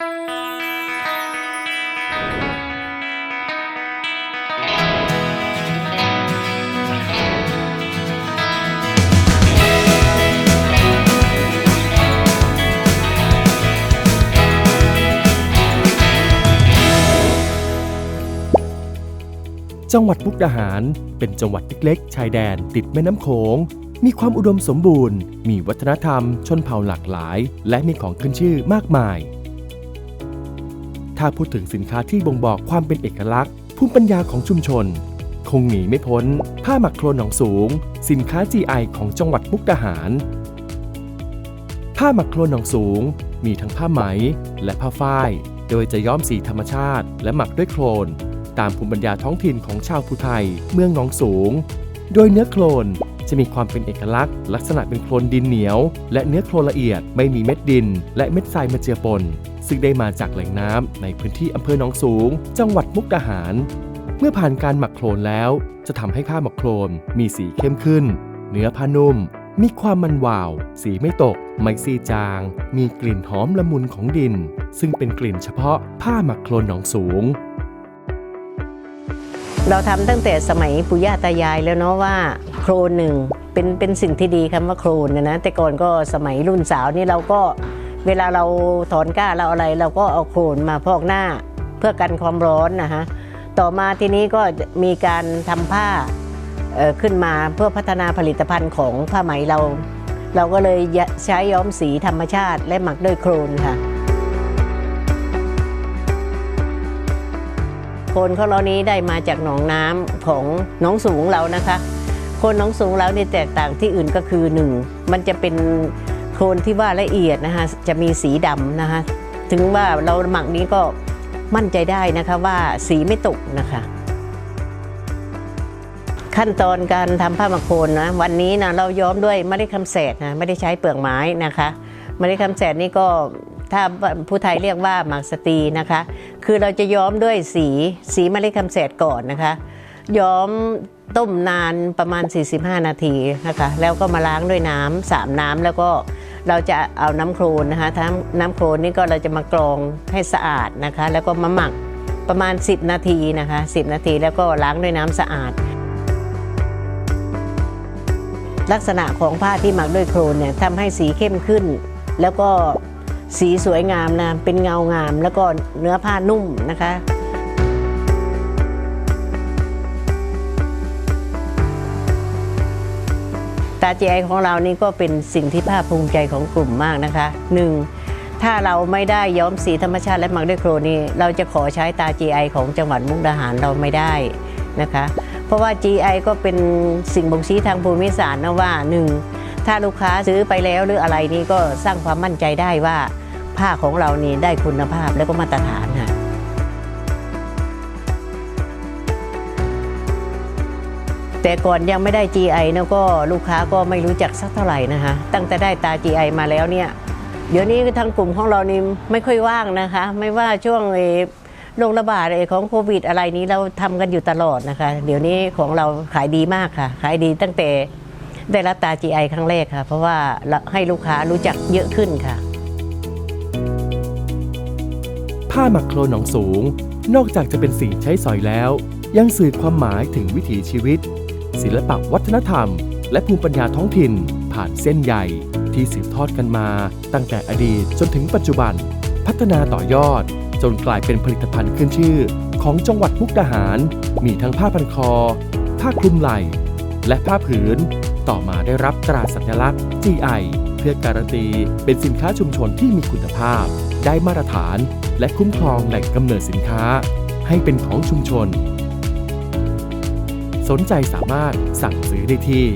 จังหวัดมุกดาหาร เป็นจังหวัดเล็กๆ ชายแดนติดแม่น้ำโขง มีความอุดมสมบูรณ์ มีวัฒนธรรม ชนเผ่าหลากหลาย และมีของขึ้นชื่อมากมาย ถ้าพูดถึงสินค้าที่บ่งบอกความเป็นเอกลักษณ์ ภูมิปัญญาของชุมชน คงหนีไม่พ้น ผ้าหมักโครนหนองสูง สินค้า GI ของจังหวัดมุกดาหาร ผ้าหมักโครนหนองสูง มีทั้งผ้าไหมและผ้าฝ้าย โดยจะย้อมสีธรรมชาติ และหมักด้วยโครน ตามภูมิปัญญาท้องถิ่นของชาวภูไทย เมืองหนองสูง โดยเนื้อโครน จะมีความเป็นเอกลักษณ์ ลักษณะเป็นโครนดินเหนียว และเนื้อโครนละเอียดไม่มีเม็ดดิน และเม็ดทรายมาเจือปน ซึ่งได้มาจากแหล่งน้ำในพื้นที่อำเภอหนองสูง จังหวัดมุกดาหาร เมื่อผ่านการหมักโครนแล้ว จะทำให้ผ้าหมักโครนมีสีเข้มขึ้น เนื้อผ้านุ่ม มีความมันวาว สีไม่ตก ไม่ซีจาง มีกลิ่นหอมละมุนของดิน ซึ่งเป็นกลิ่นเฉพาะผ้าหมักโครนหนองสูงเราทำตั้งแต่สมัยปู่ย่าตายายแล้วเนาะว่า โครนหนึ่งเป็นเป็นสิ่งที่ดีคำว่าโครนนะนะแต่ก่อนก็สมัยรุ่นสาวนี่เราก็เวลาเราถอนก้าเราอะไร เราก็เอาโครนมาพอกหน้าเพื่อกันความร้อนนะฮะต่อมาทีนี้ก็มีการทำผ้าเอ่อขึ้นมาเพื่อพัฒนาผลิตภัณฑ์ของผ้าไหมเรา เราก็เลยใช้ย้อมสีธรรมชาติและหมักด้วยโครนค่ะโคนข้าวล้อนี้ได้มาจากหนองน้ำของหน้องสูงเรานะคะ โคนน้องสูงเรานี่ยแตกต่างที่อื่นก็คือหนึ่งมันจะเป็นโคนที่ว่าละเอียดนะคะจะมีสีดำนะคะถึงว่าเราหมักนี้ก็มั่นใจได้นะคะว่าสีไม่ตกนะคะ ขั้นตอนการทำผ้าหมักโคนนะวันนี้นะเราย้อมด้วยไม่ได้คำแสดนะไม่ได้ใช้เปลือกไม้นะคะไม่ได้คำแสดนี่ก็ถ้าผู้ไทยเรียกว่าหมักสตีนะคะ คือเราจะย้อมด้วยสีสีมะเร็ดคำแสดก่อนนะคะ ย้อม ต้มนานประมาณ 45 นาทีนะคะแล้วก็มาล้างด้วยน้ำสามน้ำแล้วก็เราจะเอาน้ำโครนนะคะทั้งน้ำโครนนี่ก็เราจะมากรองให้สะอาดนะคะ แล้วก็มาหมักประมาณ 10 นาทีนะคะ 10 นาทีแล้วก็ล้างด้วยน้ำสะอาด ลักษณะของผ้าที่หมักด้วยโครนเนี่ยทำให้สีเข้มขึ้น แล้วก็สีสวยงามนะเป็นเงางาม แล้วก็เนื้อผ้านุ่มนะคะ ตา GI ของเรานี่ก็เป็นสิ่งที่ภาคภูมิใจของกลุ่มมากนะคะหนึ่งถ้าเราไม่ได้ย้อมสีธรรมชาติและหมักด้วยโครนี่เราจะขอใช้ตา GI ของจังหวัดมุกดาหารเราไม่ได้นะคะ เพราะว่า GI ก็เป็นสิ่งบ่งชี้ทางภูมิศาสตร์นะว่าหนึ่งถ้าลูกค้าซื้อไปแล้วหรืออะไรนี่ก็สร้างความมั่นใจได้ว่าผ้าของเรานี่ได้คุณภาพและก็มาตรฐาน แต่ก่อนยังไม่ได้ GI นะก็ลูกค้าก็ไม่รู้จักสักเท่าไหร่นะคะตั้งแต่ได้ตา GI มาแล้วเนี่ยเดี๋ยวนี้ทางกลุ่มของเรานี่ไม่ค่อยว่างนะคะ ไม่ว่าช่วงโรคระบาดของโควิดอะไรนี้เราทำกันอยู่ตลอดนะคะ เดี๋ยวนี้ของเราขายดีมากค่ะ ขายดีตั้งแต่ได้รับตา GI ครั้งแรกค่ะ เพราะว่าให้ลูกค้ารู้จักเยอะขึ้นค่ะ ผ้าหมักโครนหนองสูง นอกจากจะเป็นสิ่งใช้สอยแล้ว ยังสื่อความหมายถึงวิถีชีวิต ศิลปะวัฒนธรรม และภูมิปัญญาท้องถิ่น ผ่านเส้นใยที่สืบทอดกันมา ตั้งแต่อดีตจนถึงปัจจุบัน พัฒนาต่อยอด จนกลายเป็นผลิตภัณฑ์ขึ้นชื่อ ของจังหวัดมุกดาหาร มีทั้งผ้าพันคอ ผ้าคลุมไหล่ และผ้าผืน ต่อมาได้รับตราสัญลักษณ์ GI เพื่อการันตีเป็นสินค้าชุมชนที่มีคุณภาพ ได้มาตรฐาน และคุ้มครองแหล่งกำเนิดสินค้า ให้เป็นของชุมชน นใจสามารถสั่งซื้อได้ที่